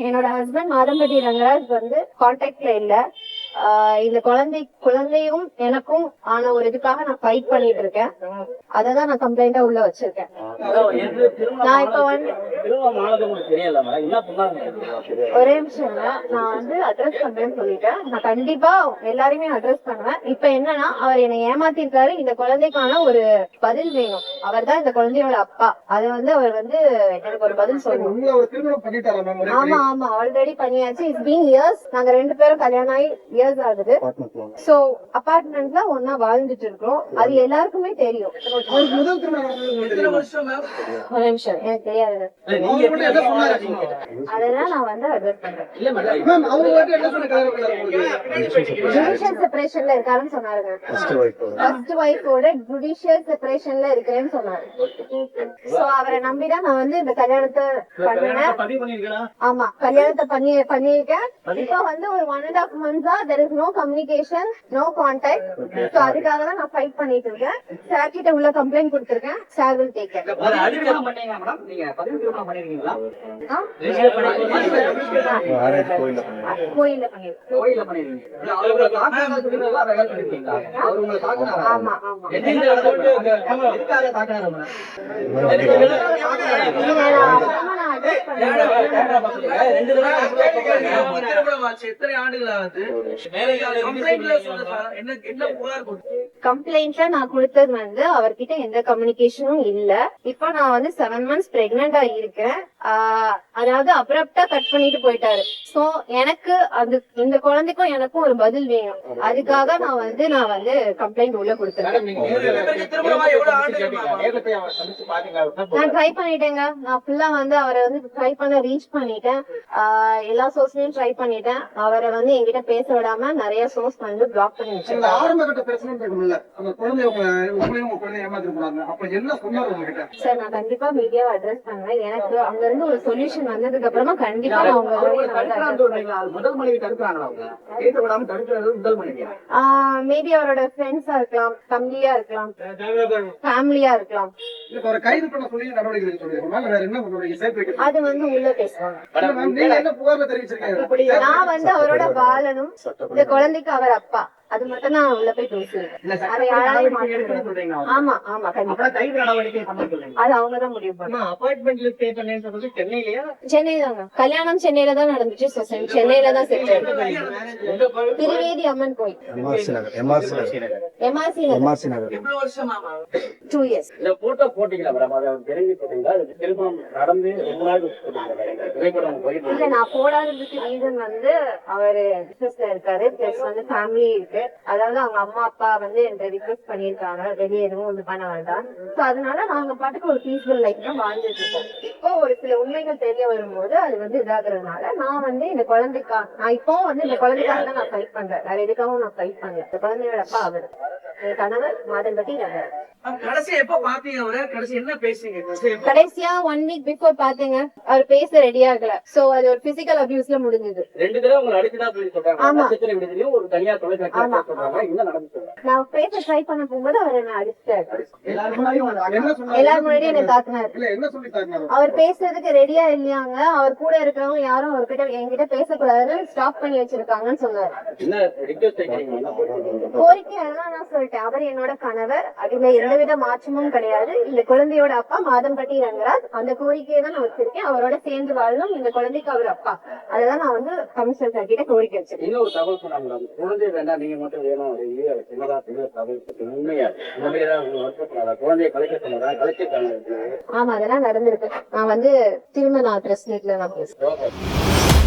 என்னோட ஹஸ்பண்ட் மாதம்பட்டி ரங்கராஜ் வந்து கான்டாக்ட்ல இல்ல. இந்த குழந்தை குழந்தையும் எனக்கும் ஆன ஒரு இதுக்காக நான் ஃபைட் பண்ணிட்டு இருக்கேன் அததான் நான் கம்ப்ளைண்டா உள்ள வச்சிருக்கேன். நான் இப்ப வந்து ஒரே நிமிஷம். நான் வந்து அட்ரஸ் பண்றேன்னு சொல்லிட்டேன். நான் கண்டிப்பா எல்லாரையுமே அட்ரஸ் பண்ணுவேன். இப்ப என்னன்னா அவர் என்னை ஏமாத்திருக்காரு. இந்த குழந்தைக்கான ஒரு பதில் வேணும். அவர் தான் இந்த குழந்தையோட அப்பா. அதை வந்து அவர் வந்து எனக்கு ஒரு பதில் சொல்லணும். ஆமா ஆமா. ஆல்ரெடி பண்ணியாச்சு. இட்ஸ் பீன் இயர்ஸ் நாங்க ரெண்டு பேரும் கல்யாணம் ஆகி இயர்ஸ் ஆகுது. சோ அபார்ட்மெண்ட்ல ஒன்னா வாழ்ந்துட்டு இருக்கோம். அது எல்லாருக்குமே தெரியும்? ஒரு நிமிஷம் எனக்கு தெரியாது? அதெல்லாம் நான் வந்து பண்றேன். செப்பரேஷன்ல இருக்காருன்னு சொன்னாருங்க ஃபர்ஸ்ட் ஒய்ஃபோட ஜுடிஷியல் செப்பரேஷன்ல இருக்கிறேன்னு சொன்னாரு சோ அவரை நம்பிதான் நான் வந்து இந்த கல்யாணத்தை பண்ணினேன். ஆமா கல்யாணத்தை பண்ணி பண்ணிருக்கேன் இப்ப வந்து ஒரு one and half மந்த்ஸா there is no communication no contact so அதுக்காக தான் நான் ஃபைட் பண்ணிட்டு இருக்கேன். சார் கிட்ட உள்ள கம்ப்ளைண்ட் கொடுத்திருக்கேன். சார் வில் டேக் கேர் கோயில்ல பண்ணிருக்கீங்களா? ஆமா ஆமா. ரெண்டு தடவை எத்தனை ஆண்டுகள் ஆகுது கம்ப்ளைண்ட்ல சொல்லுங்க என்ன என்ன புகார் கொடுத்து? கம்ப்ளைண்ட்ல நான் கொடுத்தது வந்து அவர்கிட்ட எந்த கம்யூனிகேஷனும் இல்ல. இப்போ நான் வந்து செவன் மந்த்ஸ் பிரெக்னெண்டா இருக்கேன். அதாவது அப்ரப்டா கட் பண்ணிட்டு போயிட்டாரு. சோ எனக்கு அது இந்த குழந்தைக்கும் எனக்கும் ஒரு பதில் வேணும். அதுக்காக நான் வந்து நான் வந்து கம்ப்ளைண்ட் உள்ள கொடுத்துருக்கேன். நான் ட்ரை பண்ணிட்டேங்க. நான் ஃபுல்லா வந்து அவரை வந்து ட்ரை பண்ண ரீச் பண்ணிட்டேன். எல்லா சோர்ஸ்லயும் ட்ரை பண்ணிட்டேன். அவரை வந்து என்கிட்ட பேச விடாம நிறைய சோர்ஸ் வந்து பிளாக் பண்ணி இந்த வச்சிருக்கேன் ஆரம்ப கட்ட பிரச்சனை இருக்கும்ல அந்த குழந்தை உங்க உங்களையும் உங்க குழந்தைய ஏமாத்திட்டு போனாங்க அப்ப என்ன சொன்னாரு உங்ககிட்ட? சார் நான் கண்டிப்பா மீடியாவை அட்ரஸ் பண்ணுவேன். எனக்கு அங்க இருந்து ஒரு சொல்யூஷன் வந்ததுக்கு அப்புறமா கண்டிப்பா அவங்க? மேபி அவரோட ஃப்ரெண்ட்ஸா இருக்கலாம் தம்பியா இருக்கலாம் ஃபேமிலியா இருக்கலாம். அது வந்து உள்ள பேசுவாங்க. நான் வந்து அவரோட பாலனும் இந்த குழந்தைக்கு அவர் அப்பா. அது மட்டும் நான் உள்ள போய் பேசுவேன் அதை யாராலையும் மாற்ற ஆமா ஆமா அது அவங்கதான் முடிவு பண்ணுவாங்க சென்னை தாங்க கல்யாணம் சென்னையில தான் நடந்துச்சு சென்னையில தான் செட்டில் திருவேதி அம்மன் கோயில். MRC MRC Nagar? Two years இந்த போட்டோ போட்டீங்களா மேடம் அதை தெரிஞ்சு போட்டீங்களா? திருமணம் நடந்து ரொம்ப நாள் போட்டீங்களா? திரைப்படம் போயிட்டு இல்ல நான் போடாததுக்கு ரீசன் வந்து அவரு இருக்காரு பிளஸ் வந்து ஃபேமிலி இருக்கு. அதாவது அவங்க அம்மா அப்பா வந்து என்கிட்ட ரிக்வெஸ்ட் பண்ணிருக்காங்க வெளியே எதுவும் வந்து பண்ண வேண்டாம் சோ அதனால நாங்க பாட்டுக்கு ஒரு பீஸ்ஃபுல் லைஃப் தான் வாழ்ந்துட்டு இருக்கோம். இப்போ ஒரு சில உண்மைகள் தெரிய வரும்போது அது வந்து இதாகிறதுனால நான் வந்து இந்த குழந்தைக்கா நான் இப்போ வந்து இந்த குழந்தைக்காக தான் நான் ஃபைட் பண்றேன். வேற எதுக்காகவும் நான் ஃபைட் பண்ணல. இந்த குழந்தையோட அப்பா அவர். கணவர் மாதம்பட்டி நகர். கடைசியா ஒன் வீக் பிஃபோர் பாத்தீங்க. அவர் பேச ரெடி ஆகல சோ அது ஒரு பிசிக்கல் அபியூஸ்ல முடிஞ்சது. நான் பேச ட்ரை பண்ண போகும்போது அவர் என்ன அடிச்சிட்டாரு. எல்லாரும் முன்னாடி என்ன தாக்குனாரு. இல்ல என்ன சொல்லி தாக்குனாரு? அவர் பேசுறதுக்கு ரெடியா இல்லையாங்க. அவர் கூட இருக்கிறவங்க யாரும் அவர்கிட்ட என்கிட்ட பேசக்கூடாதுன்னு ஸ்டாப் பண்ணி வச்சிருக்காங்கன்னு சொன்னாரு? கோரிக்கை எல்லாம் நான் சொல்லிட்டேன் அவர் என்னோட கணவர். அதுல எந்தவித மாற்றமும் கிடையாது. இந்த குழந்தையோட அப்பா மாதம்பட்டி ரங்கராஜ். அந்த கோரிக்கையை தான் நான் வச்சிருக்கேன். அவரோட சேர்ந்து வாழணும் இந்த குழந்தைக்கு அவர் அப்பா. அததான் நான் வந்து கமிஷனர் சார் கிட்ட கோரிக்கை வச்சிருக்கேன். இன்னொரு தகவல் சொன்னாங்க குழந்தை வேண்டாம் நீங்க மட்டும் வேணும் ஒரு இது சின்னதா சின்ன தகவல் உண்மையா? இந்த மாதிரி ஏதாவது வருத்தப்படாதா குழந்தைய கலைக்க சொன்னதா? கலைச்சிருக்காங்க ஆமா அதெல்லாம் நடந்திருக்கு. நான் வந்து திரும்ப நான் பிரஸ் மீட்ல நான் பேசுறேன்.